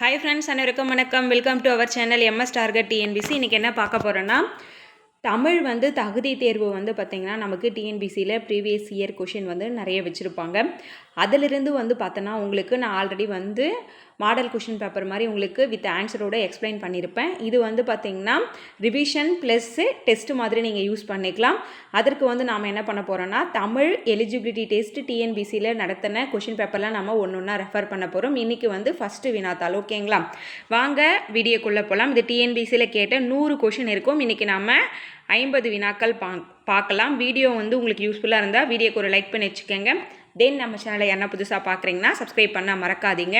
Hi friends அனைவருக்கும் வணக்கம். Welcome to our channel MS target TNPSC இன்றைக்கி என்ன பார்க்க போகிறோன்னா தமிழ் வந்து தகுதி தேர்வு வந்து பார்த்திங்கன்னா நமக்கு டிஎன்பிசியில் ப்ரீவியஸ் இயர் கொஷின் வந்து நிறைய வச்சுருப்பாங்க. அதிலிருந்து வந்து பார்த்தோன்னா உங்களுக்கு நான் ஆல்ரெடி வந்து மாடல் கொஷின் பேப்பர் மாதிரி உங்களுக்கு வித் ஆன்சரோட எக்ஸ்பிளைன் பண்ணியிருப்பேன். இது வந்து பார்த்திங்கன்னா ரிவிஷன் ப்ளஸ்ஸு டெஸ்ட் மாதிரி நீங்கள் யூஸ் பண்ணிக்கலாம். அதற்கு வந்து நாம் என்ன பண்ண போகிறோன்னா தமிழ் எலிஜிபிலிட்டி டெஸ்ட் டிஎன்பிசியில் நடத்தின கொஷின் பேப்பர்லாம் நம்ம ஒன்று ஒன்றா ரெஃபர் பண்ண போகிறோம் இன்றைக்கி வந்து ஃபஸ்ட்டு வினாத்தாள் ஓகேங்களா வாங்க வீடியோக்குள்ளே போகலாம் இது டிஎன்பிசியில் கேட்ட நூறு கொஷின் இருக்கும். இன்றைக்கி நாம் ஐம்பது வினாக்கள் பா பார்க்கலாம். வீடியோ வந்து உங்களுக்கு யூஸ்ஃபுல்லாக இருந்தால் வீடியோக்கு ஒரு லைக் பண்ணி வச்சுக்கோங்க. தென் நம்ம சேனலை என்ன புதுசாக பார்க்குறீங்கன்னா சப்ஸ்கிரைப் பண்ண மறக்காதீங்க.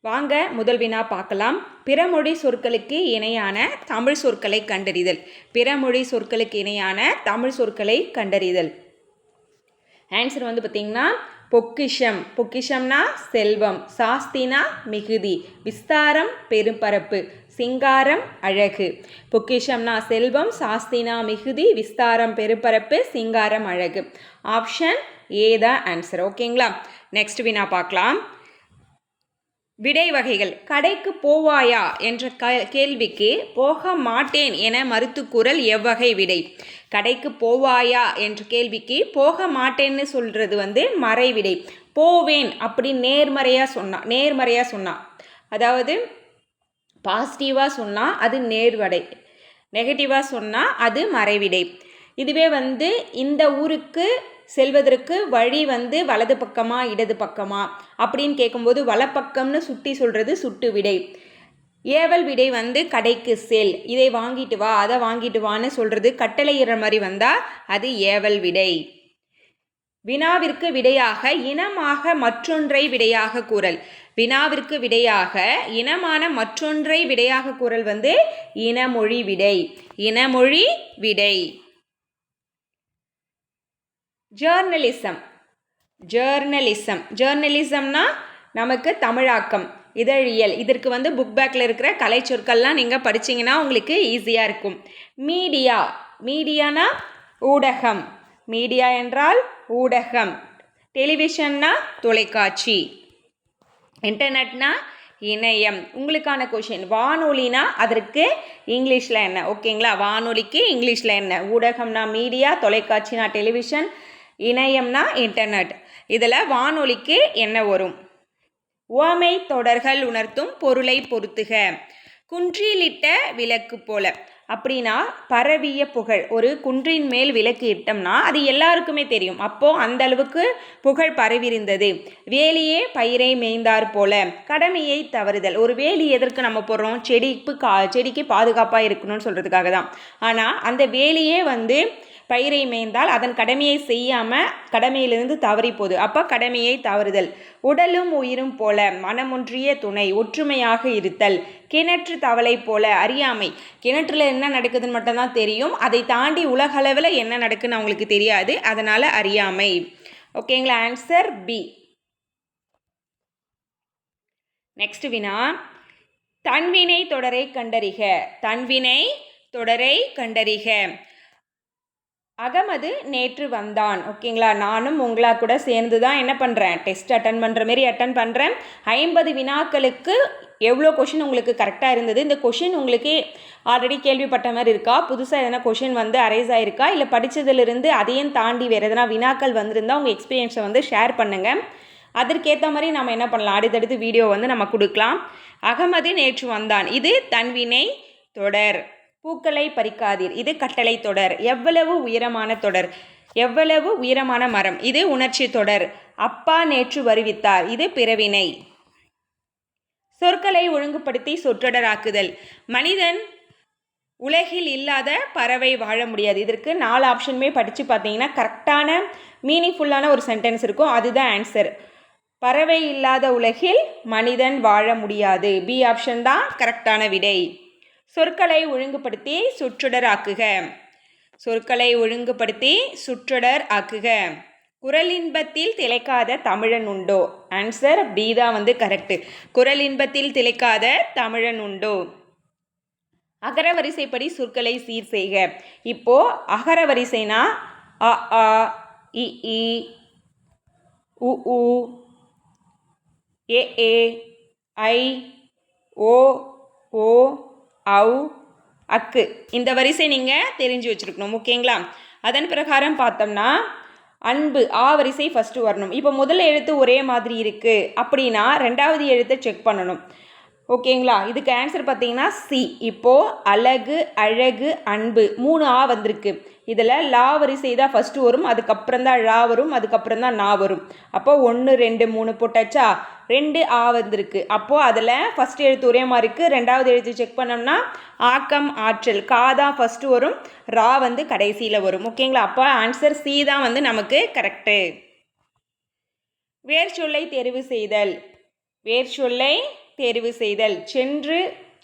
வாங்க முதல் வினா பார்க்கலாம். பிறமொழி சொற்களுக்கு இணையான தமிழ் சொற்களை கண்டறிதல். பிறமொழி சொற்களுக்கு இணையான தமிழ் சொற்களை கண்டறிதல். ஆன்சர் வந்து பார்த்திங்கன்னா பொக்கிஷம். பொக்கிஷம்னா செல்வம். சாஸ்தினா மிகுதி. விஸ்தாரம் பெரும்பரப்பு. சிங்காரம் அழகு. பொக்கிஷம்னா செல்வம் சாஸ்தினா மிகுதி விஸ்தாரம் பெருப்பரப்பு சிங்காரம் அழகு. ஆப்ஷன் ஏ தான் ஆன்சர் ஓகேங்களா? நெக்ஸ்ட் வினா பார்க்கலாம். விடை வகைகள். கடைக்கு போவாயா? என்ற க கேள்விக்கு போக மாட்டேன் என மறுத்து கூறல் எவ்வகை விடை. கடைக்கு போவாயா? என்ற கேள்விக்கு போக மாட்டேன்னு சொல்கிறது வந்து மறைவிடை. போவேன் அப்படி நேர்மறையாக சொன்னா நேர்மறையாக சொன்னான் அதாவது பாசிட்டிவாக சொன்னால் அது நேர்வடை. நெகட்டிவாக சொன்னால் அது மறைவிடை. இதுவே வந்து இந்த ஊருக்கு செல்வதற்கு வழி வந்து வலது பக்கமா இடது பக்கமா அப்படின்னு கேட்கும்போது வலப்பக்கம்னு சுட்டி சொல்கிறது சுட்டு விடை. ஏவல் விடை வந்து கடைக்கு செல். இதை வாங்கிட்டு வா அதை வாங்கிட்டு வான்னு சொல்கிறது கட்டளையிற மாதிரி வந்தால் அது ஏவல் விடை. வினாவிற்கு விடையாக இனமாக மற்றொன்றை விடையாக கூறல். வினாவிற்கு விடையாக இனமான மற்றொன்றை விடையாக கூறல் வந்து இனமொழி விடை. இனமொழி விடை. ஜேர்னலிசம் ஜேர்னலிசம் ஜேர்னலிசம்னா நமக்கு தமிழாக்கம் இதழியல். இதற்கு வந்து புக் பேக்கில் இருக்கிற கலை சொற்கள்லாம் நீங்கள் படிச்சீங்கன்னா உங்களுக்கு ஈஸியாக இருக்கும். மீடியா மீடியானா ஊடகம். மீடியா என்றால் ஊடகம். டெலிவிஷன்னா தொலைக்காட்சி. இன்டர்நெட்னா இணையம். உங்களுக்கான கொஷின் வானொலினா அதற்கு இங்கிலீஷில் என்ன? ஓகேங்களா? வானொலிக்கு இங்கிலீஷில் என்ன? ஊடகம்னா மீடியா தொலைக்காட்சினா டெலிவிஷன் இணையம்னா இன்டர்நெட். இதில் வானொலிக்கு என்ன வரும்? உவமை தொடர்கள் உணர்த்தும் பொருளை பொருத்துக. குன்றிலிட்ட விளக்கு போல. அப்படின்னா பரவிய புகழ். ஒரு குன்றின் மேல் விளக்கு இட்டோம்னா அது எல்லாருக்குமே தெரியும். அப்போது அந்த அளவுக்கு புகழ் பரவியிருந்தது. வேலியே பயிரை மேய்ந்தார் போல. கடமையை தவறுதல். ஒரு வேலி எதற்கு நம்ம போடுறோம்? செடிக்கு கா செடிக்கு பாதுகாப்பாக இருக்கணும்னு சொல்கிறதுக்காக தான். ஆனால் அந்த வேலியே வந்து பயிரை மேய்ந்தால் அதன் கடமையை செய்யாமல் கடமையிலிருந்து தவறி போகுது. அப்போ கடமையை தவறுதல். உடலும் உயிரும் போல மனமொன்றிய துணை ஒற்றுமையாக இருத்தல். கிணற்று தவளை போல அறியாமை. கிணற்றுல என்ன நடக்குதுன்னு மட்டும்தான் தெரியும். அதை தாண்டி உலகளவில் என்ன நடக்குன்னு அவங்களுக்கு தெரியாது. அதனால் அறியாமை. ஓகேங்களா ஆன்சர் பி நெக்ஸ்ட் வினா தன்வினை தொடரை கண்டறிக. தன்வினை தொடரை கண்டறிக. அகமது நேற்று வந்தான். ஓகேங்களா? நானும் உங்களா கூட சேர்ந்து தான் என்ன பண்ணுறேன் டெஸ்ட் அட்டன் பண்ணுற மாரி அட்டன் பண்ணுறேன் ஐம்பது வினாக்களுக்கு எவ்வளோ கொஷின் உங்களுக்கு கரெக்டாக இருந்தது? இந்த கொஷின் உங்களுக்கு ஆல்ரெடி கேள்விப்பட்ட மாதிரி இருக்கா? புதுசாக எதனா கொஷின் வந்து அரைஸ் ஆயிருக்கா? இல்லை படித்ததிலிருந்து அதையும் தாண்டி வேறு எதனா வினாக்கள் வந்திருந்தால் உங்கள் எக்ஸ்பீரியன்ஸை வந்து ஷேர் பண்ணுங்கள் அதற்கேற்ற மாதிரி நம்ம என்ன பண்ணலாம்? அடுத்தடுத்து வீடியோ வந்து நம்ம கொடுக்கலாம். அகமது நேற்று வந்தான். இது தன்வினை தொடர். பூக்களை பறிக்காதீர். இது கட்டளை தொடர். எவ்வளவு உயரமான தொடர்? எவ்வளவு உயரமான மரம்? இது உணர்ச்சி தொடர். அப்பா நேற்று வருவித்தார். இது பிறவினை. சொற்களை ஒழுங்குபடுத்தி சொற்றொடராக்குதல். மனிதன் உலகில் இல்லாத பறவை வாழ முடியாது. இதற்கு நாலு ஆப்ஷனுமே படித்து பார்த்தீங்கன்னா கரெக்டான மீனிங்ஃபுல்லான ஒரு சென்டென்ஸ் இருக்கும். அதுதான் ஆன்சர் பறவை இல்லாத உலகில் மனிதன் வாழ முடியாது. பி ஆப்ஷன் தான் கரெக்டான விடை. சொற்களை ஒழுங்குபடுத்தி சுற்றொடர் ஆக்குக. சொற்களை ஒழுங்குபடுத்தி சுற்றொடர் ஆக்குக. குரலின்பத்தில் திளைக்காத தமிழன் உண்டோ? ஆன்சர் பி தான் வந்து கரெக்டு குரலின்பத்தில் திளைக்காத தமிழன் உண்டோ? அகர வரிசைப்படி சொற்களை சீர் செய்க. இப்போ அகர வரிசைனா அ ஆ இ இ உ உ ஏ ஏ ஐ ஓ ஓ அவு அக்கு. இந்த வரிசை நீங்கள் தெரிஞ்சு வச்சுருக்கணும் ஓகேங்களா? அதன் பிரகாரம் பார்த்தோம்னா அன்பு ஆ வரிசை ஃபஸ்ட்டு வரணும். இப்போ முதல் எழுத்து ஒரே மாதிரி இருக்குது அப்படின்னா ரெண்டாவது எழுத்தை செக் பண்ணணும். ஓகேங்களா? இதுக்கு ஆன்சர் பார்த்தீங்கன்னா சி இப்போது அழகு அழகு அன்பு மூணு ஆ வந்திருக்கு. இதில் லா வரிசை தான் ஃபஸ்ட்டு வரும் அதுக்கப்புறம் தான் ழா வரும் அதுக்கப்புறம் தான் நா வரும். அப்போ ஒன்று ரெண்டு மூணு போட்டாச்சா? ரெண்டு ஆ வந்திருக்கு. அப்போது அதில் ஃபஸ்ட் எழுத்து ஒரே மாதிரி இருக்குது ரெண்டாவது எழுத்து செக் பண்ணோம்னா ஆக்கம் ஆற்றல் கா தான் ஃபஸ்ட்டு வரும் ரா வந்து கடைசியில் வரும். ஓகேங்களா? அப்போ ஆன்சர் சி தான் வந்து நமக்கு கரெக்டு வேர் சொல்லை தெரிவு செய்தல். வேர் சொல்லை தேர்வு செய்தல். சென்று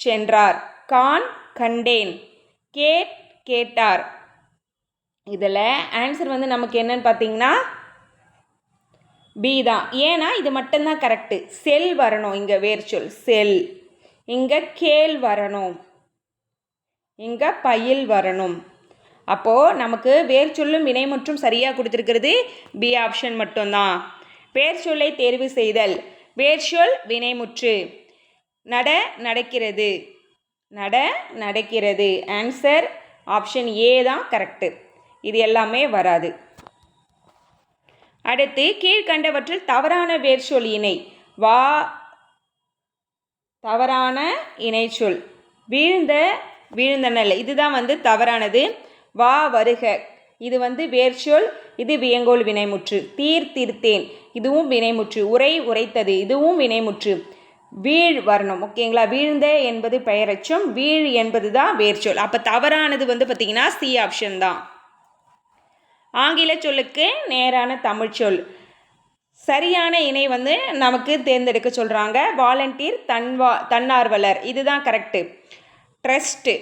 சென்றார். கான் கண்டேன். கேட் கேட்டார். இதில் ஆன்சர் வந்து நமக்கு என்னன்னு பார்த்தீங்கன்னா பி தான். ஏன்னா இது மட்டும்தான் கரெக்டு செல் வரணும். இங்கே வேர்ச்சொல் செல். இங்கே கேள் வரணும். இங்கே பயில் வரணும். அப்போது நமக்கு வேர்ச்சொல்லும் வினை மற்றும் சரியாக கொடுத்துருக்கிறது பி ஆப்ஷன் மட்டும்தான். வேர்ச்சொல்லை தேர்வு செய்தல். வேர்ச்சொல் வினைமுற்று. நட நடக்கிறது. நட நடக்கிறது. ஆன்சர் ஆப்ஷன் ஏ தான் கரெக்டு இது எல்லாமே வராது. அடுத்து கீழ்கண்டவற்றில் தவறான வேர் சொல் இணை. வா தவறான இணைச்சொல் வீழ்ந்த வீழ்ந்தனல் இதுதான் வந்து தவறானது. வா வருக. இது வந்து வேர்ச்சொல் இது வியங்கோல் வினைமுற்று. தீர் தீர்த்தேன் இதுவும் வினைமுற்று. உரை உரைத்தது. இதுவும் வினைமுற்று. வீழ் வரணும் ஓகேங்களா? வீழ்ந்த என்பது பெயரச்சம் வீழ் என்பது தான் வேர்ச்சொல். அப்போ தவறானது வந்து பார்த்திங்கன்னா சி ஆப்ஷன் தான். ஆங்கில சொல்லுக்கு நேரான தமிழ்ச்சொல் சரியான இணை வந்து நமக்கு தேர்ந்தெடுக்க சொல்கிறாங்க வாலண்டியர் தன்வா தன்னார்வலர். இதுதான் கரெக்டு ட்ரஸ்ட்டு.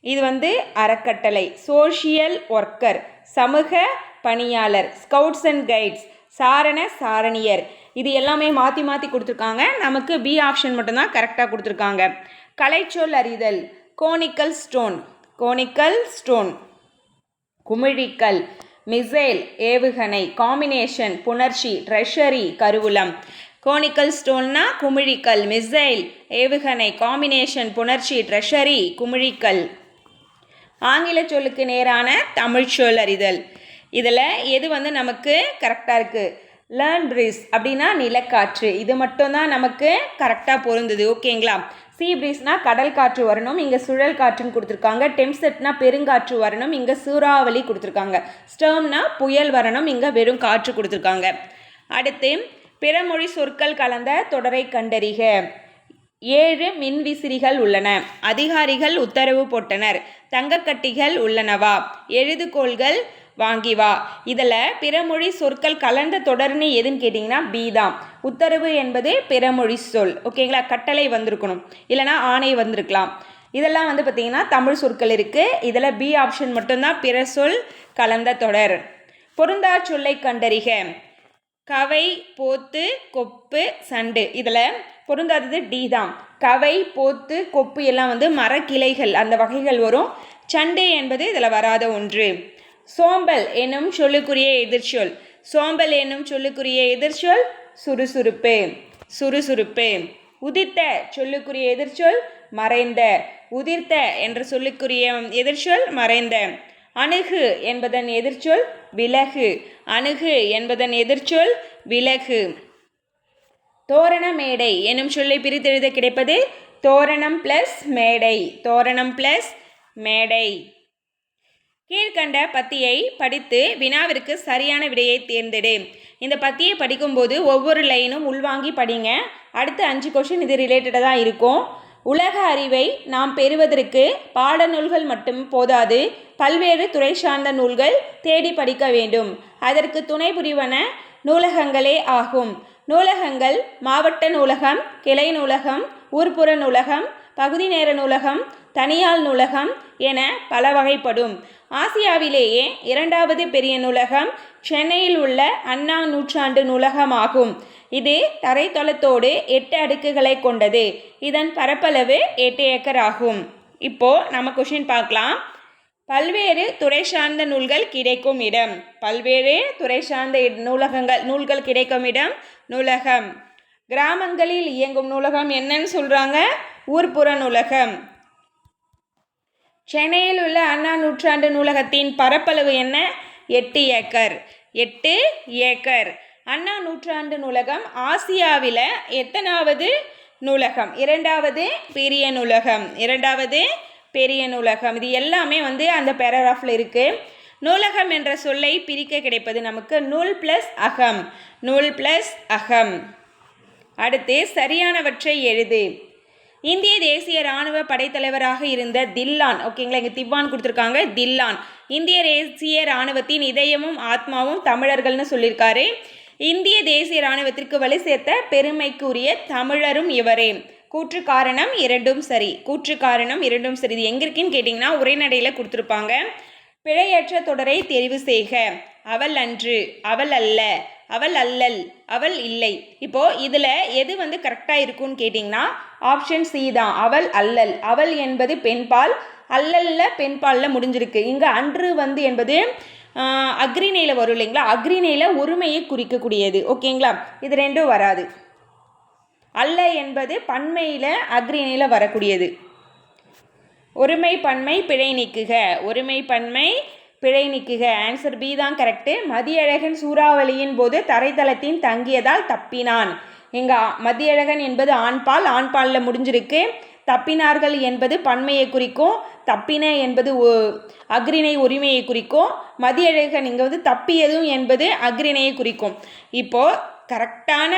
இது வந்து அறக்கட்டளை. Social worker. சமூக பணியாளர். Scouts and guides. சாரண சாரணியர். இது எல்லாமே மாற்றி மாற்றி கொடுத்துருக்காங்க. நமக்கு பி ஆப்ஷன் மட்டும்தான் கரெக்டாக கொடுத்துருக்காங்க. கலைச்சொல் அறிதல் கோனிக்கல் ஸ்டோன் கோனிக்கல் ஸ்டோன் குமிழிக்கல் மிசைல் ஏவுகணை காம்பினேஷன் புணர்ச்சி ட்ரெஷரி கருவூலம். கோனிக்கல் ஸ்டோன்னா குமிழிக்கல் மிசைல் ஏவுகணை காம்பினேஷன் புணர்ச்சி ட்ரெஷரி குமிழிக்கல். ஆங்கில சொல்லுக்கு நேரான தமிழ் சொல் அறிதல். இதில் எது வந்து நமக்கு கரெக்டாக இருக்குது லேர்ன் ப்ரீஸ் அப்படின்னா நிலக்காற்று. இது மட்டும்தான் நமக்கு கரெக்டாக பொருந்தது. ஓகேங்களா சீ ப்ரீஸ்னா கடல் காற்று வரணும். இங்கே சுழல் காற்றுன்னு கொடுத்துருக்காங்க. டெம்செட்னா பெருங்காற்று வரணும். இங்கே சூறாவளி கொடுத்துருக்காங்க. ஸ்டர்ம்னா புயல் வரணும். இங்கே வெறும் காற்று கொடுத்துருக்காங்க. அடுத்து பிறமொழி சொற்கள் கலந்த தொடரை கண்டறிக. ஏழு மின்விசிறிகள் உள்ளன. அதிகாரிகள் உத்தரவு போட்டனர். தங்கக்கட்டிகள் உள்ளனவா? எழுதுகோள்கள் வாங்கி வா. இதில் பிறமொழி சொற்கள் கலந்த தொடர்னு எதுன்னு கேட்டிங்கன்னா பி தான் உத்தரவு என்பது பிறமொழி சொல். ஓகேங்களா? கட்டளை வந்திருக்கணும். இல்லைனா ஆணை வந்திருக்கலாம். இதெல்லாம் வந்து பார்த்திங்கன்னா தமிழ் சொற்கள் இருக்குது இதில் பி ஆப்ஷன் மட்டும்தான். பிற சொல் கலந்த தொடர். பொருந்தா சொல்லை கண்டறிக. கவை போத்து கொப்பு சண்டு. இதில் பொருந்தாதது டி தான். கவை போத்து கொப்பு எல்லாம் வந்து மரக்கிளைகள். அந்த வகைகள் வரும். சண்டு என்பது இதில் வராத ஒன்று. சோம்பல் என்னும் சொல்லுக்குரிய எதிர்ச்சொல். சோம்பல் என்னும் சொல்லுக்குரிய எதிர்ச்சொல் சுறுசுறுப்பு. சுறுசுறுப்பு. உதிர்த்த சொல்லுக்குரிய எதிர்ச்சொல் மறைந்த. உதிர்த்த என்ற சொல்லுக்குரிய எதிர்ச்சொல் மறைந்த. அணுகு என்பதன் எதிர்ச்சொல் விலகு. அணுகு என்பதன் எதிர்ச்சொல் விலகு. தோரண மேடை எனும் சொல்லை பிரித்தெழுத கிடைப்பது தோரணம் ப்ளஸ் மேடை. தோரணம் ப்ளஸ் மேடை. கீழ்கண்ட பத்தியை படித்து வினாவிற்கு சரியான விடையை தேர்ந்தெடு. இந்த பத்தியை படிக்கும்போது ஒவ்வொரு லைனும் உள்வாங்கி படிங்க. அடுத்த அஞ்சு கொஷின் இது ரிலேட்டடாக தான் இருக்கும். உலக அறிவை நாம் பெறுவதற்கு பாடநூல்கள் மட்டும் போதாது. பல்வேறு துறை சார்ந்த நூல்கள் தேடி படிக்க வேண்டும். அதற்கு துணை புரிவன நூலகங்களே ஆகும். நூலகங்கள் மாவட்ட நூலகம் கிளை நூலகம் ஊர்ப்புற நூலகம் பகுதி நேர நூலகம் தனியால் நூலகம் என பல வகைப்படும். ஆசியாவிலேயே இரண்டாவது பெரிய நூலகம் சென்னையில் உள்ள அண்ணா நூற்றாண்டு நூலகமாகும். இது தரைத்தளத்தோடு எட்டு அடுக்குகளை கொண்டது. இதன் பரப்பளவு எட்டு ஏக்கர் ஆகும் இப்போ நம்ம கொஷின் பார்க்கலாம். பல்வேறு துறை சார்ந்த நூல்கள் கிடைக்கும் இடம். பல்வேறு துறை சார்ந்த நூலகங்கள் நூல்கள் கிடைக்கும் இடம் நூலகம். கிராமங்களில் இயங்கும் நூலகம் என்னன்னு சொல்கிறாங்க ஊர்ப்புற நூலகம். சென்னையில் உள்ள அண்ணா நூற்றாண்டு நூலகத்தின் பரப்பளவு என்ன? எட்டு ஏக்கர். எட்டு ஏக்கர். அண்ணா நூற்றாண்டு நூலகம் ஆசியாவில் எத்தனாவது நூலகம்? இரண்டாவது பெரிய நூலகம். இரண்டாவது பெரிய நூலகம். இது எல்லாமே வந்து அந்த பேராகிராஃபில் இருக்குது நூலகம் என்ற சொல்லை பிரிக்க கிடைப்பது நமக்கு நூல் ப்ளஸ் அகம். நூல் ப்ளஸ் அகம். அடுத்து சரியானவற்றை எழுது. இந்திய தேசிய இராணுவ படைத்தலைவராக இருந்த தில்லான் ஓகேங்களா இங்கே திவான் கொடுத்துருக்காங்க. தில்லான். இந்திய தேசிய இராணுவத்தின் இதயமும் ஆத்மாவும் தமிழர்கள்னு சொல்லியிருக்காரு. இந்திய தேசிய இராணுவத்திற்கு வலு சேர்த்த பெருமைக்குரிய தமிழரும் இவரே. கூற்று காரணம் இரண்டும் சரி. கூற்று காரணம் இரண்டும் சரி. இது எங்க இருக்குன்னு கேட்டிங்கன்னா உரைநடையில் கொடுத்துருப்பாங்க. பிழையற்ற தொடரை தெரிவு செய்க. அவள் அன்று அவள் அல்ல. அவள் அல்லல் அவள் இல்லை. இப்போ இதில் எது வந்து கரெக்டாக இருக்கும்னு கேட்டிங்கன்னா ஆப்ஷன் சி தான். அவள் அல்லல். அவள் என்பது பெண்பால் அல்லல்ல பெண்பாலில் முடிஞ்சிருக்கு. இங்கே அன்று வந்து என்பது அக்ரிணையில் வரும் இல்லைங்களா? அக்ரிணையில் ஒருமையை குறிக்கக்கூடியது. ஓகேங்களா இது ரெண்டும் வராது. அல்ல என்பது பன்மையில் அக்ரிணையில் வரக்கூடியது. ஒருமை பன்மை பிழை நீக்குக. ஒருமை பன்மை பிழை நீக்குக. ஆன்சர் பி தான் கரெக்டு மதியழகன் சூறாவளியின் போது தரைத்தளத்தின் தங்கியதால் தப்பினான். இங்கே மதியழகன் என்பது ஆண்பால் ஆண்பாலில் முடிஞ்சிருக்கு. தப்பினார்கள் என்பது பன்மையை குறிக்கும். தப்பின என்பது ஒ- அக்ரிணை உரிமையை குறிக்கும். மதியழகன் இங்கே வந்து தப்பியதும் என்பது அக்ரிணையை குறிக்கும். இப்போது கரெக்டான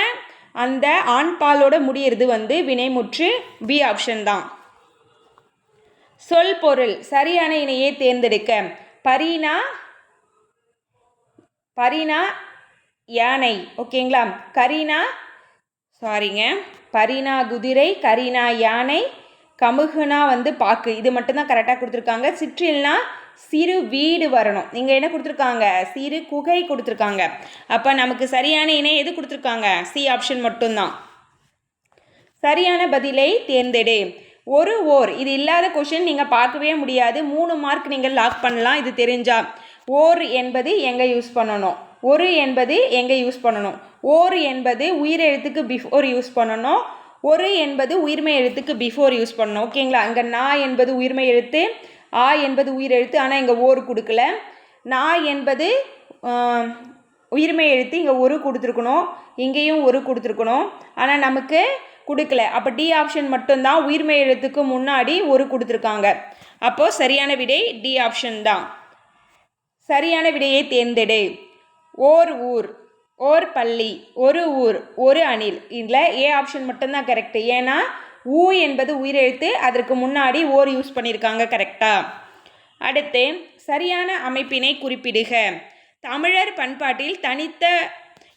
அந்த ஆண்பாலோட முடியிறது வந்து வினைமுற்று பி ஆப்ஷன் தான். சொல் பொருள். சரியான இணையை தேர்ந்தெடுக்க. பரீனா பரீனா யானை. ஓகேங்களா? கரீனா சாரிங்க பரீனா குதிரை கரீனா யானை. கமுகுனா வந்து பாக்கு. இது மட்டும்தான் கரெக்டாக கொடுத்துருக்காங்க. சிற்றில்னா சிறு வீடு வரணும். நீங்கள் என்ன கொடுத்துருக்காங்க? சிறு குகை கொடுத்துருக்காங்க. அப்போ நமக்கு சரியான இணை எது கொடுத்துருக்காங்க? சி ஆப்ஷன் மட்டும்தான். சரியான பதிலை தேர்ந்தெடு. ஒரு ஓர். இது இல்லாத கொஷின் நீங்கள் பார்க்கவே முடியாது. மூணு மார்க் நீங்கள் லாக் பண்ணலாம். இது தெரிஞ்சா. ஓர் என்பது எங்கே யூஸ் பண்ணணும்? ஒரு என்பது எங்கே யூஸ் பண்ணணும்? ஓர் என்பது உயிரெழுத்துக்கு பிஃபோர் யூஸ் பண்ணணும். ஒரு என்பது உயிர்மை எழுத்துக்கு பிஃபோர் யூஸ் பண்ணணும். ஓகேங்களா அங்கே நா என்பது உயிர்மை எழுத்து ஆ என்பது உயிரெழுத்து ஆனால் இங்கே ஓர் கொடுக்கல. நா என்பது உயிர்மை எழுத்து. இங்கே ஒரு கொடுத்துருக்கணும். இங்கேயும் ஒரு கொடுத்துருக்கணும். ஆனால் நமக்கு கொடுக்கல. அப்போ டி ஆப்ஷன் மட்டும்தான் உயிர்மை எழுத்துக்கு முன்னாடி ஒரு கொடுத்துருக்காங்க. அப்போது சரியான விடை டி ஆப்ஷன் தான். சரியான விடையை தேர்ந்தெடு. ஓர் ஊர் ஓர் பள்ளி ஒரு ஊர் ஒரு அணில். இதில் ஏ ஆப்ஷன் மட்டும்தான் கரெக்டு ஏன்னா ஊ என்பது உயிரெழுத்து. அதற்கு முன்னாடி ஓர் யூஸ் பண்ணியிருக்காங்க கரெக்டாக அடுத்து சரியான அமைப்பினை குறிப்பிடுக. தமிழர் பண்பாட்டில் தனித்த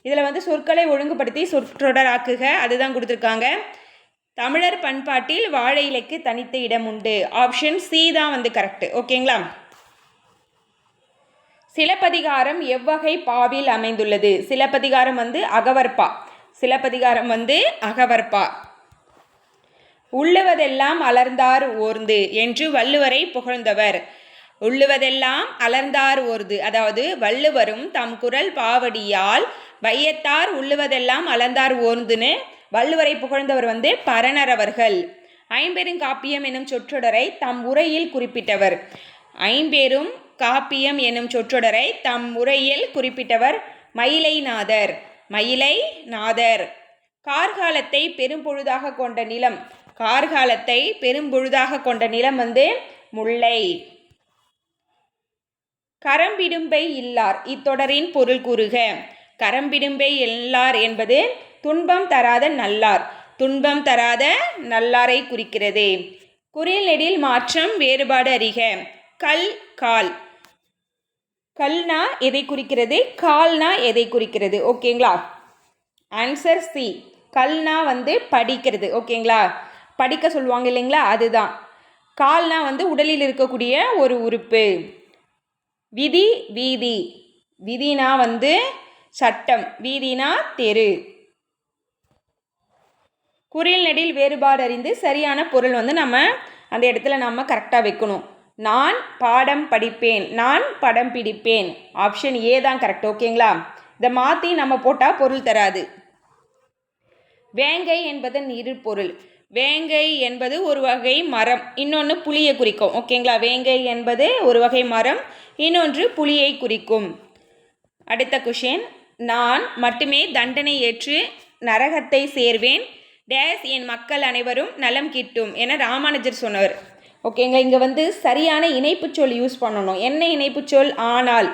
இதில் வந்து சொற்களை ஒழுங்குபடுத்தி சொற்றொடராக்குக. அதுதான் கொடுத்துருக்காங்க. தமிழர் பண்பாட்டில் வாழை இலைக்கு தனித்த இடம் உண்டு. ஆப்ஷன் சி தான் வந்து கரெக்டு ஓகேங்களா சிலப்பதிகாரம் எவ்வகை பாவில் அமைந்துள்ளது. சிலப்பதிகாரம் வந்து அகவற்பா சிலப்பதிகாரம் வந்து அகவற்பா உள்ளுவதெல்லாம் அலர்ந்தார் ஓர்ந்து என்று வள்ளுவரை புகழ்ந்தவர். உள்ளுவதெல்லாம் அலர்ந்தார் ஓர்ந்து அதாவது வள்ளுவரும் தம் குரல் பாவடியால் வையத்தார் உள்ளுவதெல்லாம் அளந்தார் ஓர்ந்துன்னு வள்ளுவரை புகழ்ந்தவர் வந்து பரணர் அவர்கள். ஐம்பெருங்காப்பியம் எனும் சொற்றொடரை தம் உரையில் குறிப்பிட்டவர். ஐம்பெரும் காப்பியம் எனும் சொற்றொடரை தம் உரையில் குறிப்பிட்டவர் மயிலைநாதர். மயிலை நாதர் கார்காலத்தை பெரும்பொழுதாக கொண்ட நிலம். கார்காலத்தை பெரும்பொழுதாக கொண்ட நிலம் வந்து முல்லை. கரம்பிடும்பை இல்லார். இத்தொடரின் பொருள் கூறுக. கரம்பிடும்பே எல்லார் என்பது துன்பம் தராத நல்லார். துன்பம் தராத நல்லாரை குறிக்கிறது. குறில் நெடில் மாற்றம் வேறுபாடு அறிக. கல் கால். கல்னா எதை குறிக்கிறது? கால்னா எதை குறிக்கிறது? ஓகேங்களா? ஆன்சர் சி கல்னா வந்து படிக்கிறது. ஓகேங்களா? படிக்க சொல்லுவாங்க இல்லைங்களா? அதுதான். கால்னா வந்து உடலில் இருக்கக்கூடிய ஒரு உறுப்பு. விதி வீதி. விதினா வந்து சட்டம். வீதினா தெரு. குறில் நெடில் வேறுபாடு அறிந்து சரியான பொருள் வந்து நம்ம அந்த இடத்துல நம்ம கரெக்டாக வைக்கணும். நான் பாடம் படிப்பேன். நான் படம் பிடிப்பேன். ஆப்ஷன் ஏ தான் கரெக்ட் ஓகேங்களா இதை மாற்றி நம்ம போட்டால் பொருள் தராது. வேங்கை என்பதன் இரு பொருள். வேங்கை என்பது ஒரு வகை மரம். இன்னொன்று புளியை குறிக்கும் ஓகேங்களா வேங்கை என்பது ஒரு வகை மரம். இன்னொன்று புளியை குறிக்கும். அடுத்த கொஷின் நான் மட்டுமே தண்டனை ஏற்று நரகத்தை சேர்வேன். டேஸ் என் மக்கள் அனைவரும் நலம் கிட்டும் என ராமானுஜர் சொன்னவர் ஓகேங்க இங்கே வந்து சரியான இணைப்பு சொல் யூஸ் பண்ணணும். என்ன இணைப்பு சொல்? ஆனால்.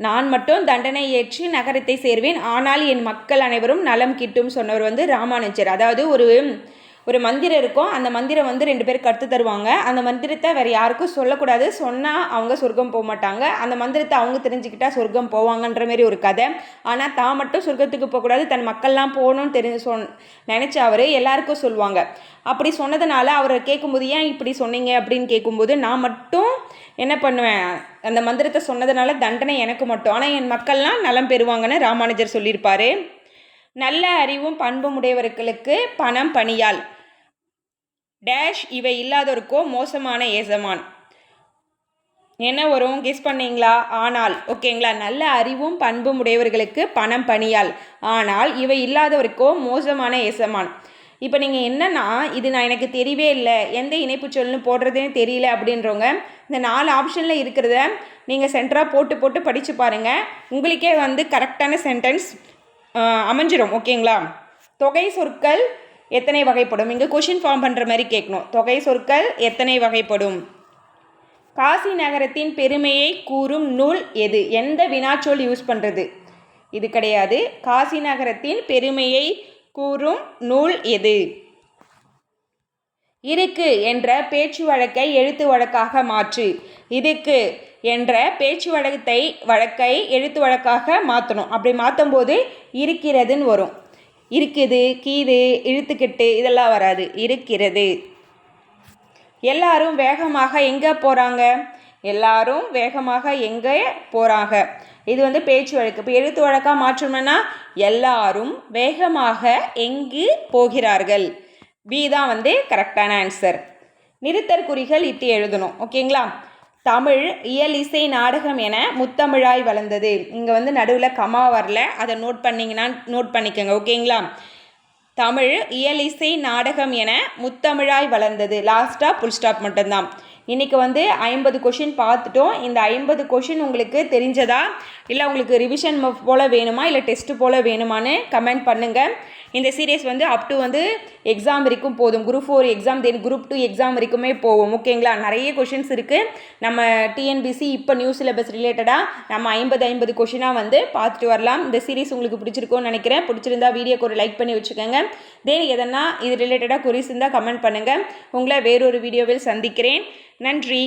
நான் மட்டும் தண்டனை ஏற்று நகரத்தை சேர்வேன். ஆனால் என் மக்கள் அனைவரும் நலம் கிட்டும் சொன்னவர் வந்து ராமானுஜர். அதாவது ஒரு ஒரு மந்திரம் இருக்கும். அந்த மந்திரம் வந்து ரெண்டு பேர் கற்று தருவாங்க. அந்த மந்திரத்தை வேறு யாருக்கும் சொல்லக்கூடாது. சொன்னால் அவங்க சொர்க்கம் போக மாட்டாங்க. அந்த மந்திரத்தை அவங்க தெரிஞ்சுக்கிட்டா சொர்க்கம் போவாங்கன்ற மாதிரி ஒரு கதை. ஆனால் தான் மட்டும் சொர்க்கத்துக்கு போகக்கூடாது தன் மக்கள்லாம் போகணும்னு தெரிஞ்சு சொன் நினச்ச அவர் எல்லாருக்கும் சொல்லுவாங்க. அப்படி சொன்னதுனால அவரை கேட்கும்போது ஏன் இப்படி சொன்னீங்க? அப்படின்னு கேட்கும்போது நான் மட்டும் என்ன பண்ணுவேன்? அந்த மந்திரத்தை சொன்னதுனால தண்டனை எனக்கு மட்டும். ஆனால் என் மக்கள்லாம் நலம் பெறுவாங்கன்னு ராமானுஜர் சொல்லியிருப்பார். நல்ல அறிவும் பண்பும் உடையவர்களுக்கு பணம் பணியால் டேஷ் இவை இல்லாதோருக்கோ மோசமான ஏசமான். என்ன வரும்? கெஸ் பண்ணீங்களா? ஆனால் ஓகேங்களா? நல்ல அறிவும் பண்பும் உடையவர்களுக்கு பணம் பணியால் ஆனால் இவை இல்லாதவருக்கோ மோசமான ஏசமான். இப்போ நீங்கள் என்னன்னா இது நான் எனக்கு தெரியவே இல்லை. எந்த இணைப்பு சொல்லணும் போடுறதுன்னு தெரியல அப்படின்றவங்க இந்த நாலு ஆப்ஷனில் இருக்கிறத நீங்கள் சென்டராக போட்டு போட்டு படித்து பாருங்கள் உங்களுக்கே வந்து கரெக்டான சென்டென்ஸ் அமைஞ்சிரும் ஓகேங்களா? தொகை சொற்கள் எத்தனை வகைப்படும்? இங்கே கொஷின் ஃபார்ம் பண்ணுற மாதிரி கேட்கணும். தொகை சொற்கள் எத்தனை வகைப்படும்? காசி நகரத்தின் பெருமையை கூறும் நூல் எது? எந்த வினாச்சொல் யூஸ் பண்ணுறது இது கிடையாது. காசி நகரத்தின் பெருமையை கூறும் நூல் எது? இருக்கு என்ற பேச்சு வழக்கை எழுத்து வழக்காக மாற்று. இதுக்கு என்ற பேச்சு வழக்கத்தை வழக்கை எழுத்து வழக்காக மாற்றணும் அப்படி மாற்றும் போது இருக்கிறதுன்னு வரும். இருக்குது கீது இழுத்துக்கிட்டு இதெல்லாம் வராது இருக்கிறது. எல்லாரும் வேகமாக எங்கே போகிறாங்க எல்லாரும் வேகமாக எங்கே போகிறாங்க இது வந்து பேச்சு வழக்கு. இப்போ எழுத்து வழக்காக மாற்றணும்னா எல்லாரும் வேகமாக எங்கு போகிறார்கள்? பி தான் வந்து கரெக்டான ஆன்சர் நிறுத்தற்குறிகள் இட்டு எழுதணும். ஓகேங்களா தமிழ் இயல் இசை நாடகம் என முத்தமிழாய் வளர்ந்தது. இங்கே வந்து நடுவில் கமா வரல. அதை நோட் பண்ணிங்கன்னா நோட் பண்ணிக்கோங்க ஓகேங்களா? தமிழ் இயல் இசை நாடகம் என முத்தமிழாய் வளர்ந்தது. லாஸ்ட்டாக புல் ஸ்டாப் மட்டும்தான். இன்றைக்கி வந்து ஐம்பது கொஷின் பார்த்துட்டோம். இந்த ஐம்பது கொஷின் உங்களுக்கு தெரிஞ்சதா? இல்லை உங்களுக்கு ரிவிஷன் போல் வேணுமா? இல்லை டெஸ்ட்டு போல் வேணுமான்னு கமெண்ட் பண்ணுங்கள் இந்த சீரியஸ் வந்து அப் டு வந்து எக்ஸாம் வரைக்கும் போதும். Group four exam then group two exam வரைக்குமே போவோம். ஓகேங்களா நிறைய கொஷின்ஸ் இருக்குது நம்ம டிஎன்பிசி இப்போ நியூ சிலபஸ் ரிலேட்டடாக நம்ம ஐம்பது ஐம்பது கொஷினாக வந்து பார்த்துட்டு வரலாம். இந்த சீரிஸ் உங்களுக்கு பிடிச்சிருக்கும்னு நினைக்கிறேன். பிடிச்சிருந்தா வீடியோக்கு ஒரு லைக் பண்ணி வச்சுக்கோங்க. தென் எதனா இது ரிலேட்டடாக குறிஸ் இருந்தால் கமெண்ட் பண்ணுங்கள் உங்களை வேறொரு வீடியோவில் சந்திக்கிறேன். நன்றி.